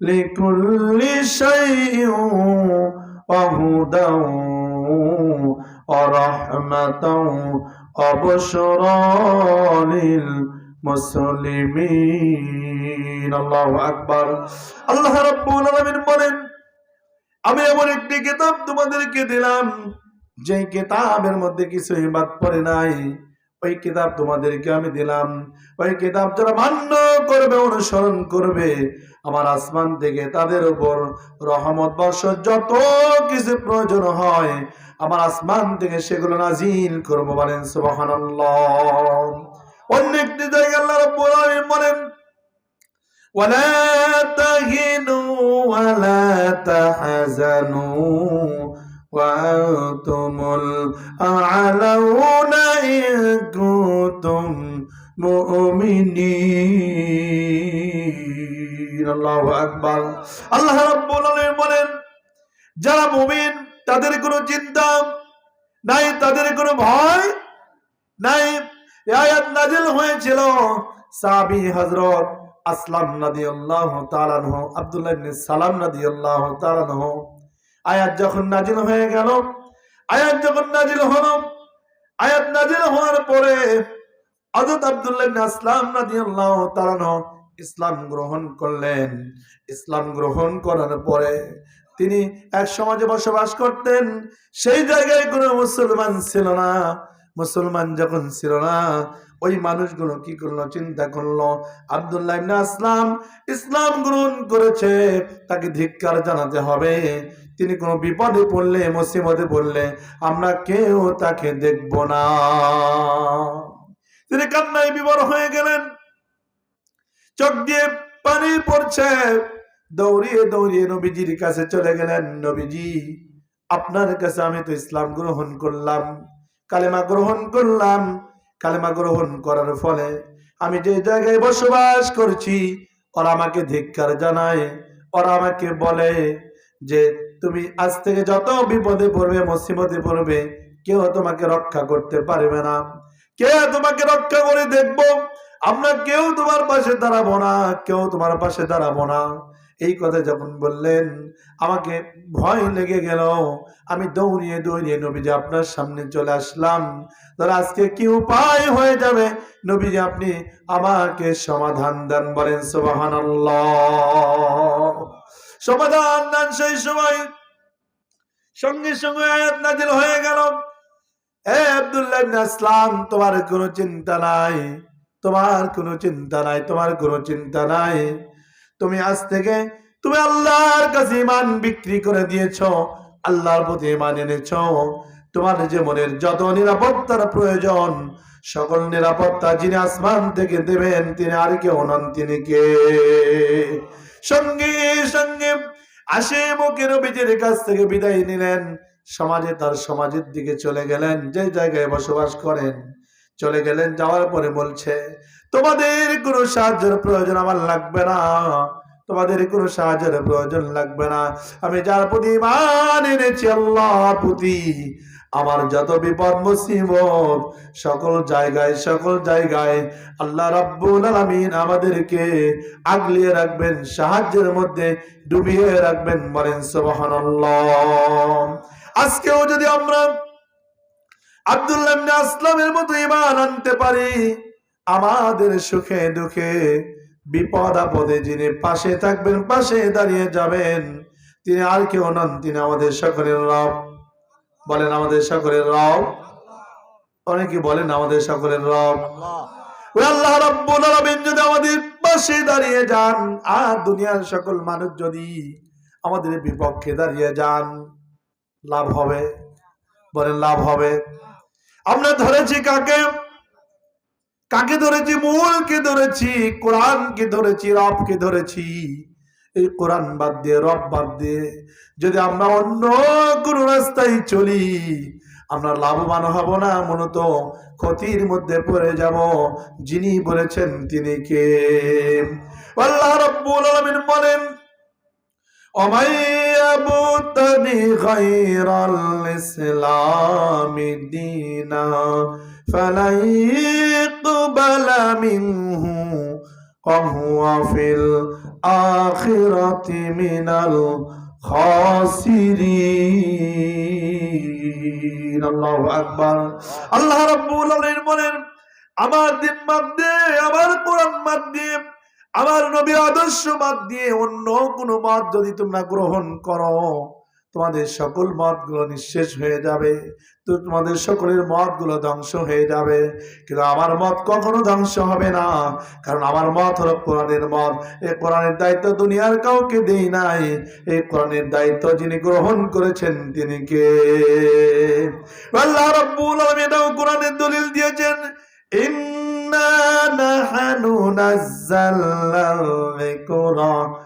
لكل شيء وهدى ورحمة وبشرى للمسلمين الله أكبر আল্লাহ রাব্বুল আলামিন বলেন আমি এমন একটি কিতাব তোমাদেরকে দিলাম যে কিতাবের মধ্যে কিছু বাদ পড়ে নাই ওই কিতাব তোমাদেরকে আমি দিলাম ওই কিতাব যারা মান্য করবে অনুসরণ করবে আমার আসমান থেকে তাদের উপর রহমত বর্ষ যত কিছু প্রয়োজন হয় আমার আসমান থেকে সেগুলো নাজিল করবো বলেন সুবহানাল্লাহ অন্য একটি জায়গায় আল্লাহ রাব্বুল আলামিন বলেন ولا تهنوا ولا تحزنوا وأنتم الأعلون إن كنتم مؤمنين الله أكبر আল্লাহ রাব্বুল আলামিন বলেন যারা মুমিন তাদের কোনো চিন্তা নাই তাদের কোনো ভয় নাই এই আয়াত নাজিল হয়েছিল সাহাবী হযরত আসলাম রাদিয়াল্লাহু তাআলা আনহু আব্দুল্লাহ ইবনে সালাম রাদিয়াল্লাহু তাআলা আনহু আয়াত যখন নাজিল হয়ে গেল, আয়াত যখন নাজিল হলো, আয়াত নাজিল হওয়ার পরে হযরত আব্দুল্লাহ ইবনে আসলাম রাদিয়াল্লাহু তাআলা ইসলাম গ্রহণ করলেন। ইসলাম গ্রহণ করার পরে তিনি এক সমাজে বসবাস করতেন। সেই জায়গায় কোনো মুসলমান ছিল না। মুসলমান যখন ছিল না, ওই মানুষগুলো কি করল, চিন্তা করল, আব্দুল্লাহ ইবনে আসলাম ইসলাম গ্রহণ করেছে, তাকে ধিক্কার জানাতে হবে। তিনি কোনো বিপদে পড়লে মুসিবতে পড়লে আমরা কেউ তাকে দেখব না। তিনি কান্নায় বিবর হয়ে গেলেন। চোখ দিয়ে পানি পড়ছে। দৌড়িয়ে দৌড়িয়ে নবীজির কাছে চলে গেলেন। নবীজি, আপনার কাছে আমি তো ইসলাম গ্রহণ করলাম, কালেমা গ্রহণ করলাম। কালেমা গ্রহণ করার ফলে আমি যে জায়গায় বসবাস করছি, ওরা আমাকে ধিক্কার জানায়, ওরা আমাকে বলে যে তুমি আজ থেকে যত বিপদে পড়বে, মুসিবতে পড়বে, কেউ তোমাকে রক্ষা করতে পারবে না। কে তোমাকে রক্ষা করে দেখব? আমরা কেউ তোমার পাশে দাঁড়াবো না, কেউ তোমার পাশে দাঁড়াবো না। এই কথা যখন বললেন, আমাকে ভয় লেগে গেল। আমি দৌড়িয়ে দৌড়িয়ে নবীজি আপনার সামনে চলে আসলাম। ধর আজকে কি উপায় হয়ে যাবে? নবীজি আপনি আমাকে সমাধান দেন বলেন সোবাহান সমাধান দেন সেই সময়। সঙ্গে সঙ্গে আয়াত নাজিল হয়ে গেল। ইবনে তোমার কোনো চিন্তা নাই। তোমার কোনো চিন্তা নাই, তোমার কোনো চিন্তা নাই। তুমি আজ থেকে তুমি আল্লাহর কাছে ইমান বিক্রি করে দিয়েছ, আল্লাহর প্রতি ইমান এনেছ। তোমার যে মনের যত নিরাপত্তার প্রয়োজন সকল নিরাপত্তা যিনি আসমান থেকে দেবেন, তিনি আর কেউ নন, তিনি কে? সঙ্গে সঙ্গে আসে মুখে নবীজির কাছ থেকে বিদায় নিলেন। সমাজে তার সমাজের দিকে চলে গেলেন, যে জায়গায় বসবাস করেন। চলে গেলেন, যাওয়ার পরে বলছে, তোমাদের কোনো সাহায্যের প্রয়োজন আমার লাগবে না। তোমাদের কোনো সাহায্যের প্রয়োজন লাগবে না। আমি যার প্রতি মান এনেছি, আল্লাহর প্রতি আমার যত বিপদ মুসিবত সকল জায়গায় সকল জায়গায় আল্লাহ রাব্বুল আলামিন আমাদেরকে আগলিয়ে রাখবেন, সাহায্যের মধ্যে ডুবিয়ে রাখবেন বলেন সুবহানাল্লাহ। আজকেও যদি আমরা আব্দুল্লাহ ইবনে আসলামের মতো ঈমান আনতে পারি, আমাদের সুখে দুঃখে, বিপদ আপদে যিনি পাশে থাকবেন, পাশে দাঁড়িয়ে যাবেন, তিনি আর কেউ নন, তিনি আমাদের সকলের রব। বলেন আমাদের সকলের রব। অনেকে বলেন আমাদের সকলের রব। আল্লাহ রাব্বুল আলামিন যদি আমাদের পাশে দাঁড়িয়ে যান, আর দুনিয়ার সকল মানুষ যদি আমাদের বিপক্ষে দাঁড়িয়ে যান, লাভ হবে। বলেন লাভ হবে। আমরা ধরেছি কাকে? কাকে ধরেছি? মূলকে ধরেছি? কোরআনকে ধরেছি? রবকে ধরেছি। এই কোরআন বাদ দিয়ে, রব বাদ দিয়ে যদি আমরা অন্য কোনো রাস্তায় চলি, আমরা লাভবান হব না, মূলত ক্ষতির মধ্যে পড়ে যাব। যিনি বলেছেন তিনি কে? আল্লাহ রব্বুল আলামিন বলেন অমাইয়াবুতানি গায়রাল ইসলাম দিনা, ফালাই وهو في الآخرة من الخاسرين الله أكبر আল্লাহ রাব্বুল আলামিন বলেন আমার দিন বাদ দিয়ে আমার কোরআন বাদ দিয়ে আমার নবীর আদর্শ বাদ দিয়ে অন্য কোনো মত যদি তোমরা গ্রহণ করো তোমাদের সকল মতগুলো নিঃশেষ হয়ে যাবে। তো তোমাদের সকলের মতগুলো ধ্বংস হয়ে যাবে। কিন্তু আমার মত কখনো ধ্বংস হবে না। কারণ আমার মত হলো কোরআনের মত। এই কোরআনের দায়িত্ব দুনিয়ার কাউকে দেই নাই। এই কোরআনের দায়িত্ব যিনি গ্রহণ করেছেন তিনি কে? আল্লাহ রাব্বুল আলামিন কোরআনের দলিল দিয়েছেন। ইন্না নাহনু নাযালনা যিকরা।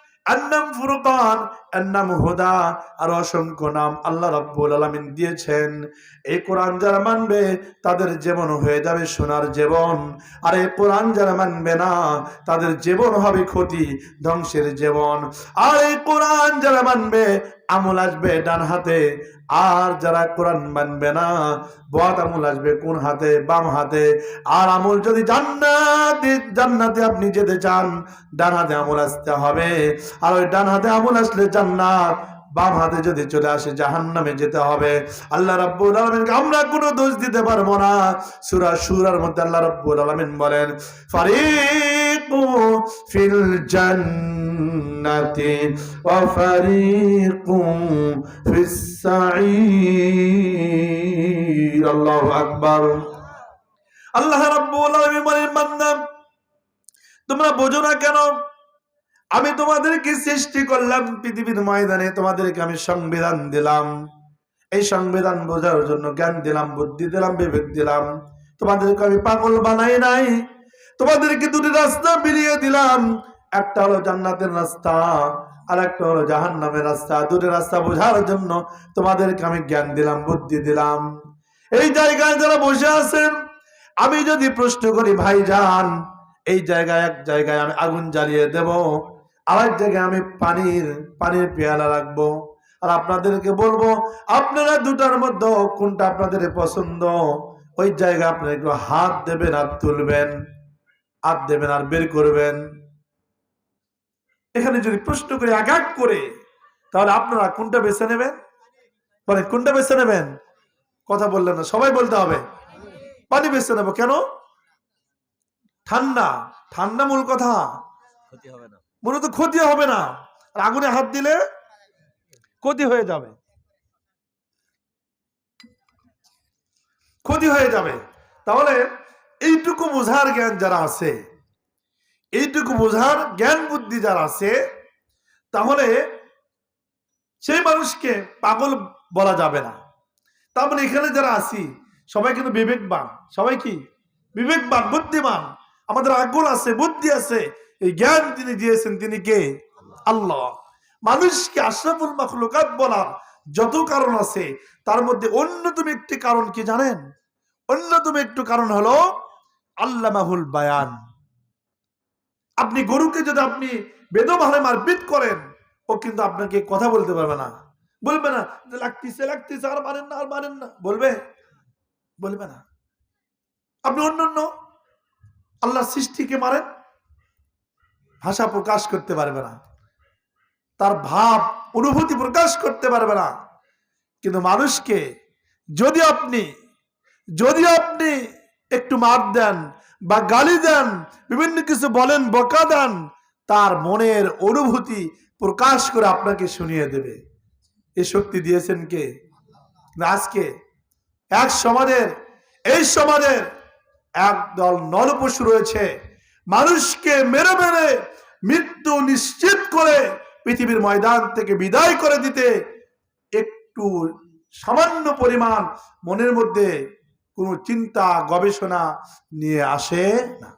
ফুরকান হুদা। আর অসংখ্য নাম আল্লাহ দিয়েছেন। এই কোরআন যারা মানবে, তাদের জীবন হয়ে যাবে সোনার জীবন। আর এই কোরআন যারা মানবে না, তাদের জীবন হবে ক্ষতি, ধ্বংসের জীবন। আর এই কোরআন যারা মানবে, আমল আসবে ডান হাতে আর যারা কোরআন মানবে না বদ আমল আসবে কোন হাতে? বাম হাতে। আর আমল যদি জান্নাতে জান্নাতে আপনি যেতে চান, ডান হাতে আমল আসতে হবে। আর ওই ডান হাতে আমল আসলে জান্নাত, বাম হাতে যদি চলে আসে জাহান্নামে যেতে হবে। আল্লাহ রাব্বুল আলামিনকে আমরা কোনো দোষ দিতে পারব না। সূরা সূরার মধ্যে আল্লাহ রাব্বুল আলামিন বলেন, ফারিকু তোমরা বোঝো না কেন? আমি তোমাদেরকে সৃষ্টি করলাম পৃথিবীর ময়দানে, তোমাদেরকে আমি সংবিধান দিলাম। এই সংবিধান বোঝার জন্য জ্ঞান দিলাম, বুদ্ধি দিলাম, বিবেক দিলাম। তোমাদেরকে আমি পাগল বানাই নাই। তোমাদেরকে দুটি রাস্তা বেরিয়ে দিলাম। একটা হলো জান্নাতের রাস্তা আর একটা হলো জাহান নামের রাস্তা। দুটি রাস্তা বোঝার জন্য তোমাদেরকে আমি জ্ঞান দিলাম, বুদ্ধি দিলাম। এই জায়গায় যারা বসে আছেন, আমি যদি প্রশ্ন করি, ভাই যান এই জায়গায় এক জায়গায় আমি আগুন জ্বালিয়ে দেব, আরেক জায়গায় আমি পানির পানির পেয়ালা রাখব? আর আপনাদেরকে বলব, আপনারা দুটার মধ্যে কোনটা আপনাদের পছন্দ? ওই জায়গায় আপনারা একটু হাত দেবেন আর তুলবেন। হাত দেবেন আর বের করবেন। এখানে যদি প্রশ্ন করে আঘাত করে তাহলে আপনারা কোনটা বেছে নেবেন? বলেন কোনটা বেছে নেবেন? কথা বললেন না সবাই বলতে হবে। পানি বেছে নেব কেন? ঠান্ডা ঠান্ডা মূল কথা। ক্ষতি হবে না। মূলত ক্ষতি হবে না। আর আগুনে হাত দিলে ক্ষতি হয়ে যাবে। ক্ষতি হয়ে যাবে। তাহলে এইটুকু বোঝার জ্ঞান যারা আছে, এইটুকু বোঝার জ্ঞান বুদ্ধি যারা আছে, তাহলে সেই মানুষকে পাগল বলা যাবে না। তার মানে এখানে যারা আছি, সবাই কিন্তু বিবেকবান। সবাই কি? বিবেকবান, বুদ্ধিমান। আমাদের আগুন আছে, বুদ্ধি আছে। এই জ্ঞান তিনি দিয়েছেন, তিনি কে? আল্লাহ। মানুষকে আশরাফুল মাখলুকাত বলার যত কারণ আছে, তার মধ্যে অন্যতম একটি কারণ কি জানেন? অন্যতম একটু কারণ হলো আল্লামাহুল বায়ান। আপনি গরুকে যদি আপনি বেদভাবে মারপিট করেন, ও কিন্তু আপনাকে কথা বলতে পারবে না। বলবে না লাগতেছে লাগতেছে, আর মারেন না, আর মারেন না। বলবে? বলবে না। আপনি অন্য অন্য আল্লাহর সৃষ্টিকে মারেন, ভাষা প্রকাশ করতে পারবে না। তার ভাব, অনুভূতি প্রকাশ করতে পারবে না। কিন্তু মানুষকে যদি আপনি যদি আপনি একটু মার দেন বা গালি দেন, বিভিন্ন কিছু বলেন, বকা দেন, তার মনের অনুভূতি প্রকাশ করে আপনাকে শুনিয়ে দেবে। এই শক্তি দিয়েছেন কে? আজকে এক সমাজের, এই সমাজের একদল নরপশু রয়েছে। মানুষকে মেরে মেরে মৃত্যু নিশ্চিত করে পৃথিবীর ময়দান থেকে বিদায় করে দিতে একটু সামান্য পরিমাণ মনের মধ্যে কোনো চিন্তা, গবেষণা নিয়ে আসে না।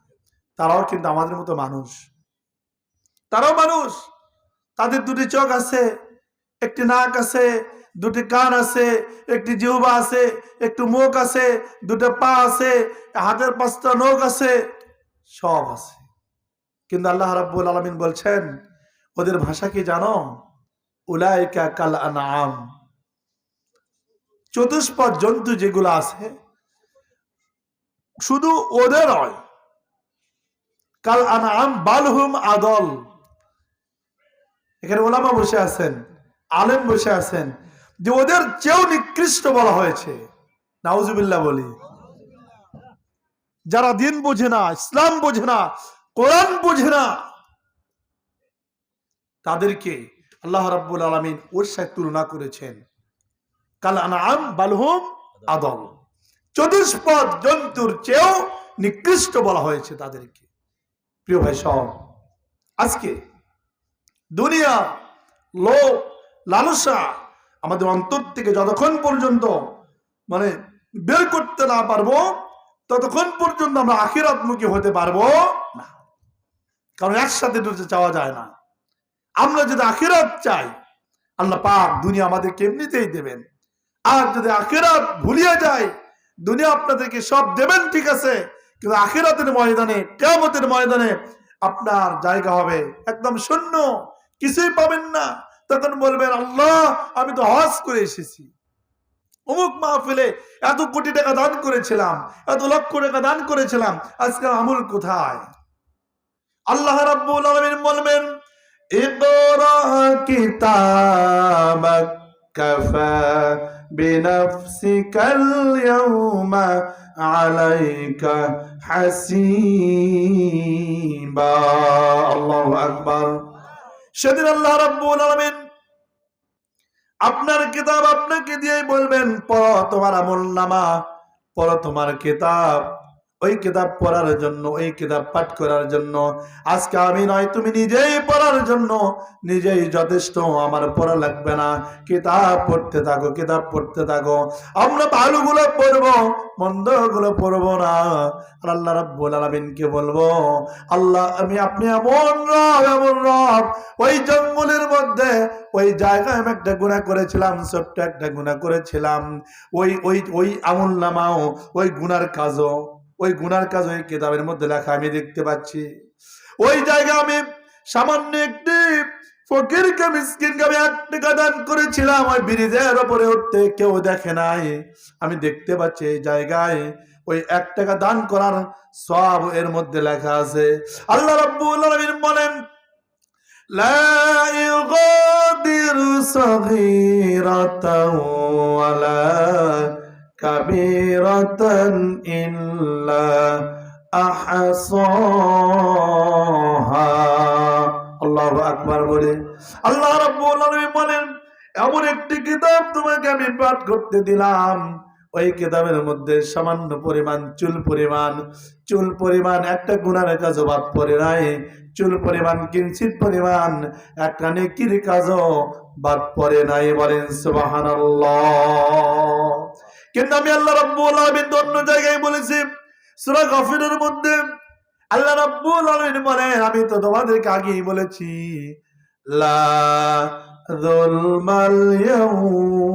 তারাও কিন্তু আমাদের মতো মানুষ। তারাও মানুষ। তাদের দুটি চোখ আছে, একটি নাক আছে, দুটি কান আছে, একটি জিহ্বা আছে, একটু মুখ আছে, দুটো পা আছে, হাতের পাঁচটা নখ আছে, সব আছে। কিন্তু আল্লাহ রাব্বুল আলামিন বলছেন, ওদের ভাষা কি জানো? উলাইকা কাল আনাম চতুষ্পদ জন্তু যেগুলো আছে শুধু ওদের নয় কাল আনআম বালহুম আদল। এখানে ওলামা বসে আছেন, আলেম বসে আছেন, যে ওদের চেয়েও নিকৃষ্ট বলা হয়েছে। নাউজুবিল্লাহ বলি। যারা দিন বোঝে না, ইসলাম বোঝে না, কোরআন বোঝে না, তাদেরকে আল্লাহ রাব্বুল আলামিন ওর সাথে তুলনা করেছেন। কাল আনাম বালহুম আদল। চতুষ্পদ জন্তুর চেয়েও নিকৃষ্ট বলা হয়েছে তাদেরকে। প্রিয় ভাই, সব, আজকে দুনিয়া, লোক, লালসা আমাদের অন্তর থেকে যতক্ষণ পর্যন্ত মানে বের করতে না পারব, ততক্ষণ পর্যন্ত আমরা আখিরাতমুখী হতে পারব না। কারণ একসাথে দুটো চাওয়া যায় না। আমরা যদি আখিরাত চাই, আল্লাহ পাক দুনিয়া আমাদেরকে এমনিতেই দেবেন। আর যদি আখিরাত ভুলিয়ে যায় দুনিয়া আপনাদেরকে সব দেবেন, ঠিক আছে? কিন্তু আখিরাতের ময়দানে কেমতের ময়দানে আপনার জায়গা হবে একদম শূন্য। কিছুই পাবেন না। তখন বলবেন, আল্লাহ, আমি তো হজ করে এসেছি। অমুক মাহফিলে এত কোটি টাকা দান করেছিলাম, এত লক্ষ টাকা দান করেছিলাম আজকে আমল কোথায়? আল্লাহ রাব্বুল আলামিন বলবেন, ইকরা কিতাবাক কাফা বিনাফসিকাল اليوم عليك حسيبا الله أكبر সেদিন আল্লাহ রাব্বুল আলামিন আপনার কিতাব আপনাকে দিয়ে বলবেন, পড় তোমার আমল নামা, পড় তোমার কিতাব। ওই কিতাব পড়ার জন্য, ওই কিতাব পাঠ করার জন্য। আজকে আমি নয়, তুমি নিজেই পড়ার জন্য। নিজেই যথেষ্ট, আমার পড়া লাগবে না। কিতাব পড়তে থাকো, কিতাব পড়তে থাকো। আমরা ভালোগুলো পড়ব, মন্দগুলো পড়ব না। আর আল্লাহ রাব্বুল আলামিনকে বলব? আল্লাহ, আমি আপনি এমন রব এমন রব। ওই জঙ্গলের মধ্যে, ওই জায়গায় আমি একটা গুণা করেছিলাম, ছোট্ট একটা গুণা করেছিলাম। ওই ওই ওই আমল নামাও, ওই গুনার কাজও। ওই গুনার কাজ ওই কেতাবের মধ্যে লেখা, আমি দেখতে পাচ্ছি। ওই জায়গা আমি সামান্য একটি ফকিরকে আমি এক টাকা দান করেছিলাম, ওই ব্রিজের ওপরে উঠতে কেউ দেখে নাই। আমি দেখতে পাচ্ছি এই জায়গায় ওই এক টাকা দান করার সব এর মধ্যে লেখা আছে। আল্লাহ রাব্বুল বলেন, লা ইগাদিরু ওয়ালা كبيرة إلا أحصاها আল্লাহ আকবার বলে আল্লাহ রাব্বুল আলামিন বলেন এমন একটি কিতাব তোমাকে আমি পাঠ করতে দিলাম ওই কিতাবের মধ্যে সামান্য পরিমাণ চুল পরিমাণ চুল পরিমাণ একটা গুণার কাজ বাদ পড়ে নাই চুল পরিমাণ কিঞ্চিত পরিমাণ একটা নেকির কাজও বাদ পড়ে নাই বলেন সুবহানাল্লাহ কিন্তু আমি আল্লাহ রব্বুল আলমিন অন্য জায়গায় বলেছি, সুরা গফিরের মধ্যে আল্লাহ রব্বুল আলমিন বলে, আমি তো তোমাদেরকে আগেই বলেছি, লা যুলমাল ইয়াউম।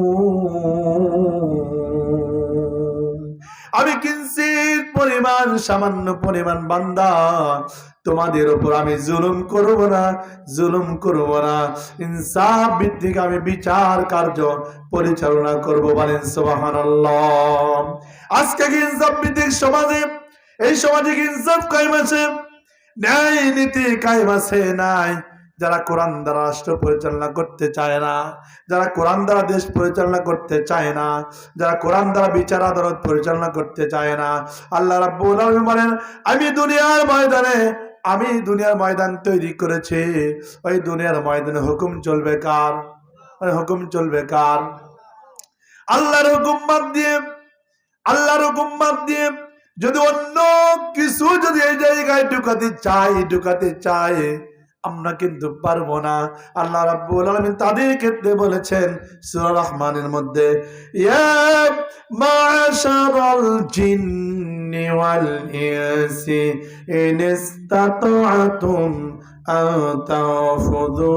আমি কিঞ্চিত পরিমাণ, সামান্য পরিমাণ বান্দা। তোমাদের উপর আমি জুলুম করব না, জুলুম করব না। ইনসাফ ভিত্তিক আমি বিচার কার্য পরিচালনা করব বলেন সুবহানাল্লাহ। আজকে কি ইনসাফ ভিত্তিক সমাজে? এই সমাজে কি ইনসাফ কায়েম আছে? ন্যায় নীতি কায়েম আছে, নাই? যারা কোরআন দ্বারা রাষ্ট্র পরিচালনা করতে চায় না, যারা কোরআন দ্বারা দেশ পরিচালনা করতে চায় না, যারা কোরআন দ্বারা বিচার আদালত পরিচালনা করতে চায় না, আল্লাহ রাব্বুল বলেন, আমি দুনিয়ার ময়দানে, আমি দুনিয়ার ময়দান তৈরি করেছি। ওই দুনিয়ার ময়দানে হুকুম চলবে কার? ওই হুকুম চলবে কার? আল্লাহর হুকুম বাদ দিয়ে, আল্লাহর হুকুম বাদ দিয়ে যদি অন্য কিছু যদি এই জায়গায় ঢুকাতে চাই ঢুকাতে চায় আমরা কিন্তু পারব না। আল্লাহ রাব্বুল আলামিন তাদের ক্ষেত্রে বলেছেন, সূরা রহমানের মধ্যে, ইয়া মাশারাল জিন্নি ওয়াল ইনসি, ইন ইসতাতাতুম আন তাফুযু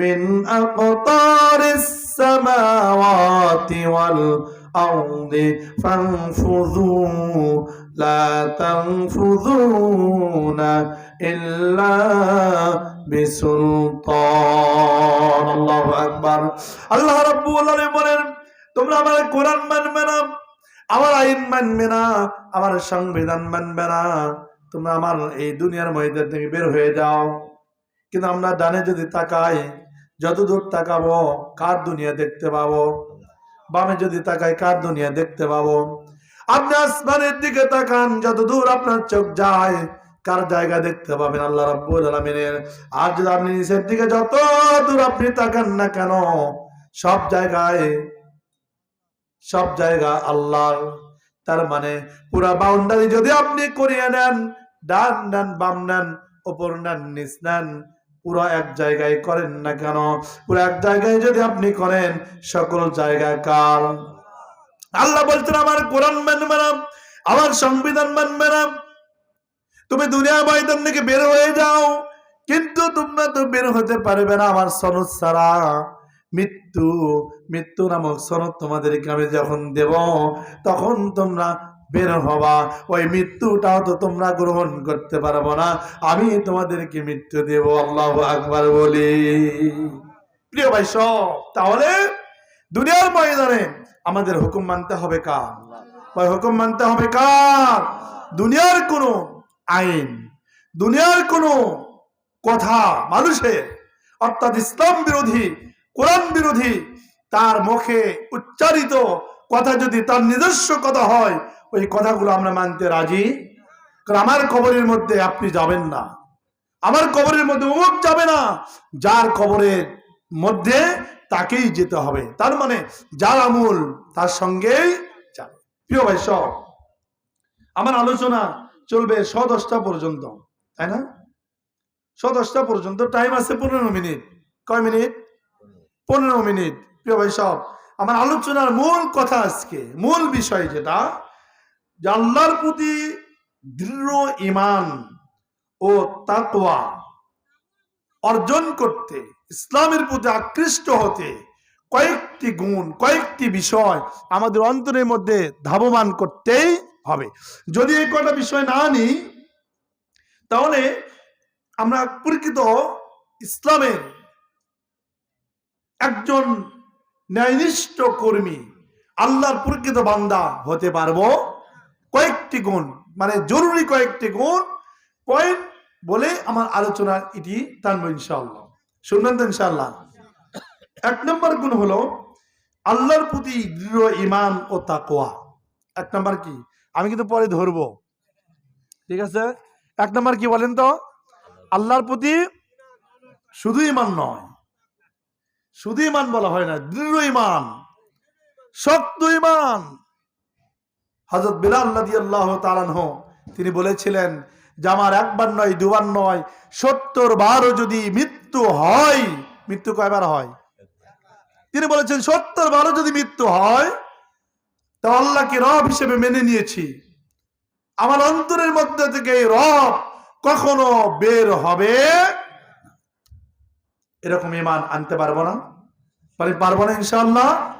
মিন আকতারিস সামাওয়াতি ওয়াল আরদি, ফানফুযু لا تنفذون إلا بسلطان الله أكبر আল্লাহ রাব্বুল আলামিন বলেন তোমরা আমার কোরআন মানবে না আমার আইন মানবে না আমার সংবিধান মানবে না তোমরা আমার এই দুনিয়ার ময়দান থেকে বের হয়ে যাও কিন্তু আমরা ডানে যদি তাকাই যত দূর তাকাবো কার দুনিয়া দেখতে পাবো বামে যদি তাকাই কার দুনিয়া দেখতে পাবো আপনি আসমানের দিকে তাকান যত দূর আপনার চোখ যায়, কার জায়গা দেখতে পাবেন আল্লাহ রাব্বুল আলামিনের। আর যদি আপনি নিচের দিকে যত দূর আপনি তাকান না কেন, সব জায়গায়, সব জায়গা আল্লাহর। তার মানে পুরা বাউন্ডারি যদি আপনি করিয়ে নেন, ডান নেন, বাম নেন ওপর নেন, নিচ নেন, পুরো এক জায়গায় করেন না কেন? পুরো এক জায়গায় যদি আপনি করেন, সকল জায়গায় কার? আল্লাহ বলছেন, আমার কোরআন মানবে না, আমার সংবিধান মানবে না। তুমি দুনিয়া ময়দান থেকে বের হয়ে যাও, কিন্তু তোমরা তো বের হতে পারবে না আমার সনদ ছাড়া। মৃত্যু মৃত্যু নামক সনদ তোমাদেরকে আমি যখন দেব, তখন তোমরা বের হবা। ওই মৃত্যুটাও তো তোমরা গ্রহণ করতে পারব না। আমি তোমাদেরকে মৃত্যু দেব, আল্লাহ আকবার বলি। প্রিয় ভাই, সব তাহলে দুনিয়ার ময়দানে আমাদের হুকুম মানতে হবে কার? হুকুম মানতে হবে কার? দুনিয়ার কোনো আইন, দুনিয়ার কোনো কথা মানুষের, অর্থাৎ ইসলাম বিরোধী, কোরআন বিরোধী, তার মুখে উচ্চারিত কথা যদি তার নিজস্ব কথা হয়, ওই কথাগুলো আমরা মানতে রাজি? আমার কবরের মধ্যে আপনি যাবেন না। আমার কবরের মধ্যে অমুক যাবে না, যার কবরের মধ্যে তাকেই যেতে হবে। তার মানে যার আমূল তার সঙ্গেই প্রিয় ভাই, সব। আমার আলোচনা চলবে ছ দশটা পর্যন্ত, তাই না? ছ দশটা পর্যন্ত টাইম আছে পনেরো মিনিট। কয় মিনিট? পনেরো মিনিট। প্রিয় ভাই, সব। আমার আলোচনার মূল কথা আজকে, মূল বিষয় যেটা আল্লাহর প্রতি দৃঢ় ইমান ও তাকওয়া অর্জন করতে ইসলামের প্রতি আকৃষ্ট হতে কয়েকটি গুণ, কয়েকটি বিষয় আমাদের অন্তরের মধ্যে ধাবমান করতেই হবে। যদি এই কয়টা বিষয় না নিই তাহলে আমরা প্রকৃত ইসলামের একজন ন্যায়নিষ্ঠ কর্মী, আল্লাহর প্রকৃত বান্দা হতে পারব। কয়েকটি গুণ মানে জরুরি কয়েকটি গুণ পয়েন্ট বলে আমার আলোচনা এটি টানবো ইনশাআল্লাহ। শুনবেন তো ইনশাআল্লাহ। এক নম্বর গুণ হলো আল্লাহর প্রতি দৃঢ় ইমান ও তাকোয়া এক নম্বর কি? আমি কিন্তু পরে ধরবো। ঠিক আছে? এক নম্বর কি বলেন তো? আল্লাহর প্রতি শুধু ইমান নয়, শুধু ইমান বলা হয় না, দৃঢ় ইমান শক্ত ইমান হজরত বিলাল আল্লাহ তালানহ তিনি বলেছিলেন যে, আমার একবার নয়, দুবার নয় সত্তর বারও যদি মৃত্যু হয়, মৃত্যু কয়বার হয়? তিনি বলেছেন সত্তর বারো যদি মৃত্যু হয়, তা আল্লাহকে রব হিসেবে মেনে নিয়েছি। আমার অন্তরের মধ্যে থেকে এই রব কখনো বের হবে? এরকম ইমান আনতে পারব না। পারি পারব না ইনশাল্লাহ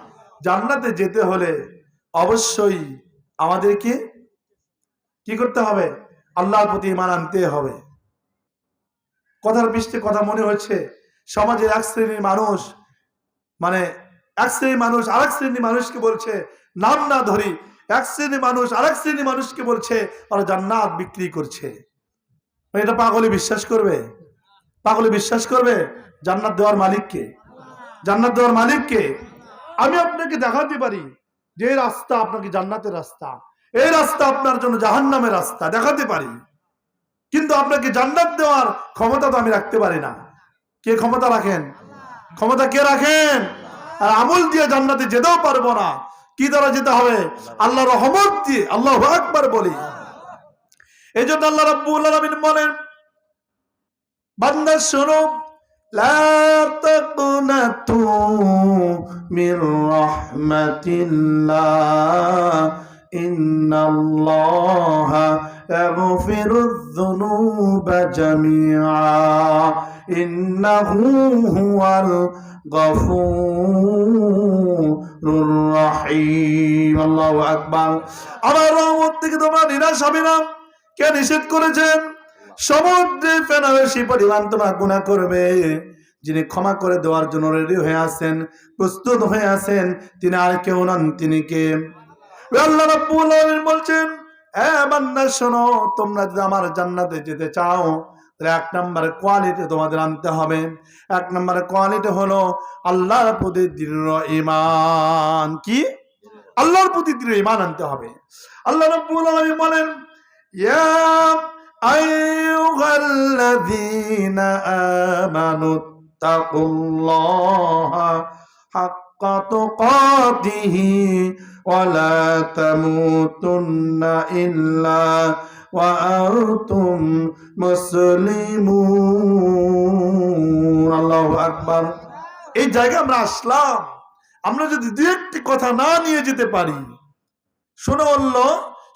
জান্নাতে যেতে হলে অবশ্যই আমাদেরকে কি করতে হবে? আল্লাহর প্রতি ইমান আনতে হবে। কথার পৃষ্ঠে কথা মনে হচ্ছে, সমাজের এক শ্রেণির মানুষ মানে এক শ্রেণির মানুষ আরেক শ্রেণির মানুষকে বলছে, নাম না ধরি, এক শ্রেণির মানুষ আরেক শ্রেণির মানুষকে বলছে ওরা জান্নাত বিক্রি করছে। এটা পাগলে বিশ্বাস করবে? পাগলে বিশ্বাস করবে? জান্নাত দেওয়ার মালিককে? জান্নাত দেওয়ার মালিককে? আমি আপনাকে দেখাতে পারি যে রাস্তা আপনাকে জান্নাতের রাস্তা, এই রাস্তা আপনার জন্য জাহান্নামের রাস্তা, দেখাতে পারি। কিন্তু আপনাকে জান্নাত দেওয়ার ক্ষমতা তো আমি রাখতে পারি না। কে ক্ষমতা রাখেন? ক্ষমতা কে রাখেন? আর আমল দিয়ে জান্নাতে যেতেও পারব না। কি দ্বারা যেতে হবে? আল্লাহ রহমত দিয়ে, আল্লাহ একবার বলি। এই জন্য আল্লাহ রবীন্দিন বলেন, বান্দা শোনো তুমি তাকুনাতু يغفر الذنوب جميعا ইন্নাহু হুয়াল গফুরুর রহিম আল্লাহু আকবার আমার রহমত থেকে তোমরা নিরাশ হবে না কে নিষেধ করেছেন সমুদ্রে ফেনাবেশি পরিমাণ তোমরা গুণা করবে যিনি ক্ষমা করে দেওয়ার জন্য রেডি হয়ে আছেন প্রস্তুত হয়ে আছেন তিনি আর কেউ নন তিনি কে আল্লাহ রাব্বুল আলামিন বলছেন হ্যাঁ বান্দা, শোনো, তোমরা যদি আমার জান্নাতে যেতে চাও, তাহলে এক নম্বর কোয়ালিটি তোমাদের আনতে হবে। এক নম্বর কোয়ালিটি হলো আল্লাহর প্রতি দৃঢ় ইমান কি? আল্লাহর প্রতি দৃঢ় ইমান আনতে হবে। আল্লাহ রাব্বুল আলামিন বলেন, ইয়া আইয়ুহাল্লাযীনা আমানু তাকুল্লাহা হাক্কা তুকাতিহি তামুতুন্না ইল্লা ওয়া আনতুম মুসলিমুন আল্লাহু আকবার। এই জায়গায় আমরা আসলাম। আমরা যদি দু একটি কথা না নিয়ে যেতে পারি, শুনে বলল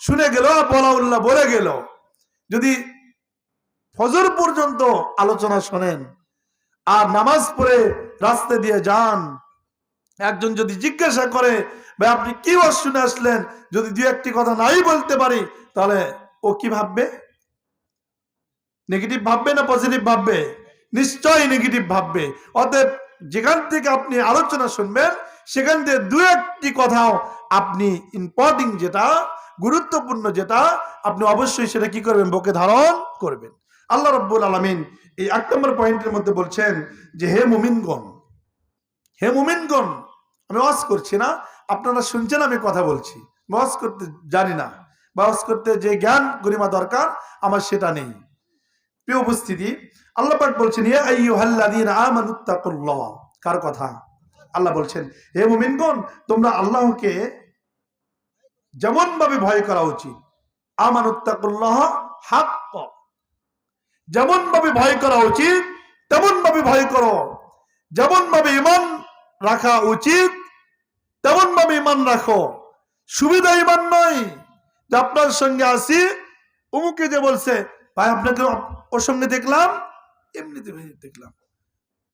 শুনে গেল বলা উল্লাহ, বলে গেল। যদি ফজর পর্যন্ত আলোচনা শোনেন আর নামাজ পড়ে রাস্তা দিয়ে যান একজন যদি জিজ্ঞাসা করে, ভাই, আপনি কি শুনে আসলেন? যদি দু একটি কথা নাই বলতে পারি, তাহলে ও কি ভাববে? নেগেটিভ ভাববে না পজিটিভ ভাববে? নিশ্চয়ই নেগেটিভ ভাববে। অতএব যেখান থেকে আপনি আলোচনা শুনবেন, সেখান থেকে দু একটি কথাও আপনি ইম্পর্টিং যেটা, গুরুত্বপূর্ণ যেটা, আপনি অবশ্যই সেটা কি করবেন? বুকে ধারণ করবেন। আল্লাহ রব্বুল আলমিন এই এক নম্বর পয়েন্টের মধ্যে বলছেন যে, হে মুমিনগণ হে মুমিনগণ আমি ওয়াজ করছি না, আপনারা শুনছেন আমি কথা বলছি। ওয়াজ করতে জানি না ওয়াজ করতে যে জ্ঞান গরিমা দরকার, আমার সেটা নেই। প্রিয় উপস্থিতি, আল্লাহ পাক বলছেন কার কথা? আল্লাহ বলছেন, হে মুমিনগণ, তোমরা আল্লাহকে যেমন ভাবে ভয় করা উচিত আমানুত্তাকুল্লাহ হাক্ক। যেমন ভাবে ভয় করা উচিত তেমন ভাবে ভয় করো। যেমন ভাবে ইমান রাখা উচিত তেমন ভাবে ইমান রাখো। সুবিধা ইমান নয় যে আপনার সঙ্গে আসি অমুকে যে বলছে, ভাই, আপনাকে ওর সঙ্গে দেখলাম? এমনিতে দেখলাম।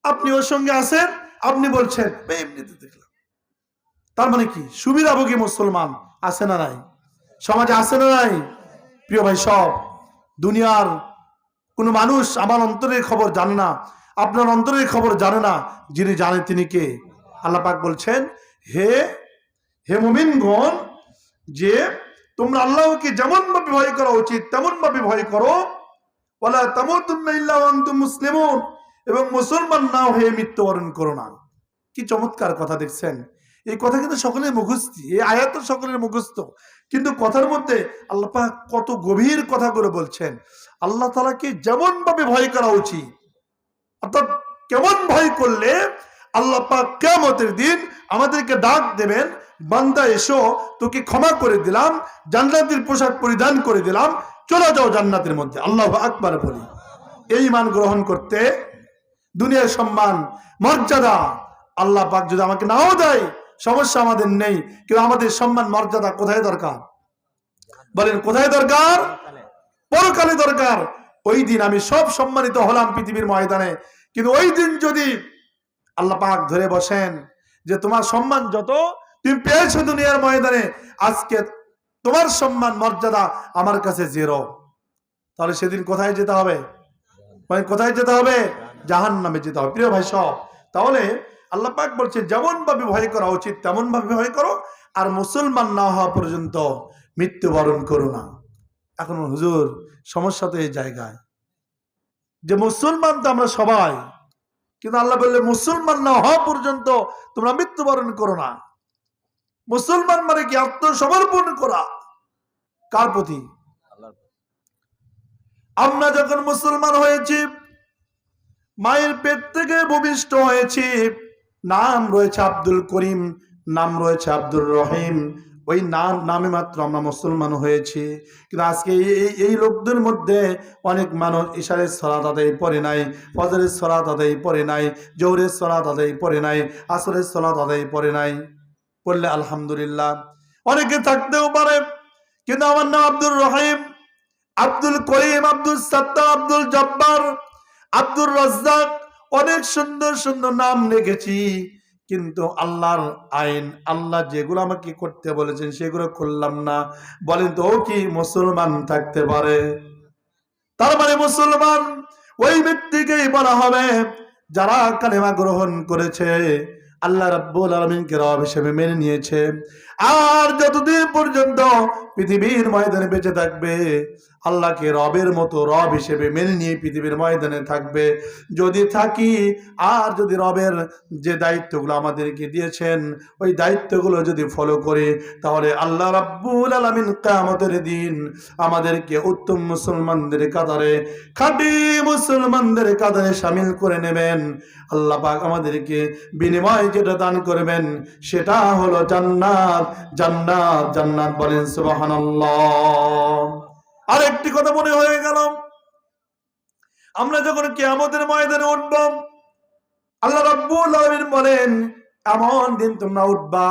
আপনি ওর সঙ্গে আসেন আপনি বলছেন, ভাই, এমনিতে দেখলাম। তার মানে কি? সুবিধাভোগী মুসলমান আছে না নাই? সমাজে আছে না নাই? প্রিয় ভাই, সব। দুনিয়ার কোনো মানুষ আমার অন্তরের খবর জানে না। আপনার অন্তরের খবর জানে না যিনি জানে তিনি কে। আল্লাহ পাক বলছেন হে হে মুমিনগণ, যে তোমরা আল্লাহকে যেমন ভাবে ভয় করা উচিত তেমন ভাবে ভয় করো। ওয়া আনতুম মুসলিমুন। এবং মুসলমান না হয়ে মৃত্যুবরণ করো না। কি চমৎকার কথা দেখছেন। এই কথা কিন্তু সকলের মুখস্থি, এই আয়াত সকলের মুখস্থ। কিন্তু কথার মধ্যে আল্লাহ কত গভীর কথা করে বলছেন। আল্লাহ তালাকে যেমন ভাবে ভয় করা উচিত, অর্থাৎ কেমন ভয় করলে আল্লাহ পাক কেমতের দিন আমাদেরকে ডাক দেবেন, বান্দা এসো, তোকে ক্ষমা করে দিলাম, জান্নাতের পোশাক পরিধান করে দিলাম, চলে যাও জান্নাতের মধ্যে। আল্লাহ আকবার বলি। এই মান গ্রহণ করতে দুনিয়ার সম্মান, মর্যাদা আল্লাহ পাক যদি আমাকে নাও দেয়, সমস্যা আমাদের নেই, কিন্তু আমাদের সম্মান, মর্যাদা কোথায় দরকার? বলেন, কোথায় দরকার? পরকালে দরকার। ওই দিন আমি সব সম্মানিত হলাম পৃথিবীর ময়দানে, কিন্তু ওই দিন যদি আল্লাহ পাক ধরে বসেন যে তোমার সম্মান যত তুমি পেয়েছ দুনিয়ার ময়দানে, আজকে তোমার সম্মান, মর্যাদা আমার কাছে জিরো তাহলে সেদিন কোথায় যেতে হবে? কোথায় যেতে হবে? জাহান নামে যেতে হবে। প্রিয় ভাই, সব। তাহলে আল্লাহ পাক বলছে যেমন ভাবে ভয় করা উচিত তেমন ভাবে ভয় করো, আর মুসলমান না হওয়া পর্যন্ত মৃত্যুবরণ করো না। এখন হুজুর, সমস্যা তো এই জায়গায়। যে মুসলমান তো আমরা সবাই কিন্তু আল্লাহ বললে, মুসলমান না হওয়া পর্যন্ত তোমরা মৃত্যুবরণ করো না। মুসলমান মানে কি? আত্মসমর্পণ করা। কার প্রতি? আমরা যখন মুসলমান হয়েছি, মায়ের পেট থেকে ভূমিষ্ঠ হয়েছি, নাম রয়েছে আব্দুল করিম, নাম রয়েছে আব্দুর রহিম ওই নাম নামে মাত্র আমরা মুসলমান হয়েছি। কিন্তু আজকে এই এই লোকদের মধ্যে অনেক মানুষ ইশারের সলাত তাদের পড়ে নাই, ফজরের সলাত তাদের পড়ে নাই জৌরের সলাত তাদের পড়ে নাই, আসরের সলাত আদায় পড়ে নাই। পড়লে আলহামদুলিল্লাহ। অনেকে থাকতেও পারে, কিন্তু আমার নাম আব্দুর রহিম, আব্দুল করিম, আব্দুল সত্তার, আব্দুল জব্বার, আব্দুর রাজ্জাক, অনেক সুন্দর সুন্দর নাম লিখেছি। কিন্তু আল্লাহর আইন, আল্লাহ যেগুলো আমাকে করতে বলেছেন সেগুলো করলাম না। বলেন তো কি মুসলমান থাকতে পারে? তার মানে মুসলমান ওই ব্যক্তিকেই বলা হবে যারা কালেমা গ্রহণ করেছে, আল্লাহ রাব্বুল আলমিনকে রব হিসেবে মেনে নিয়েছে। আর যতদিন পর্যন্ত পৃথিবীর ময়দানে বেঁচে থাকবে আল্লাহকে রবের মতো রব হিসেবে মেনে নিয়ে পৃথিবীর ময়দানে থাকবে। যদি থাকি, আর যদি রবের যে দায়িত্বগুলো আমাদেরকে দিয়েছেন, ওই দায়িত্বগুলো যদি ফলো করি, তাহলে আল্লাহ রাব্বুল আলামিন কিয়ামতের দিন আমাদেরকে উত্তম মুসলমানদের কাতারে, খাঁটি মুসলমানদের কাতারে সামিল করে নেবেন। আল্লাহ পাক আমাদেরকে বিনিময় যেটা দান করবেন, সেটা হলো জান্নাত জান্নাত জান্নাত বলেন সুবহানাল্লাহ। আর একটি কথা মনে হয়ে গেল। আমরা যখন কেয়ামতের ময়দানে উঠব, আল্লাহ রাব্বুল আলামিন বলেন, এমন দিন তোমরা উঠবা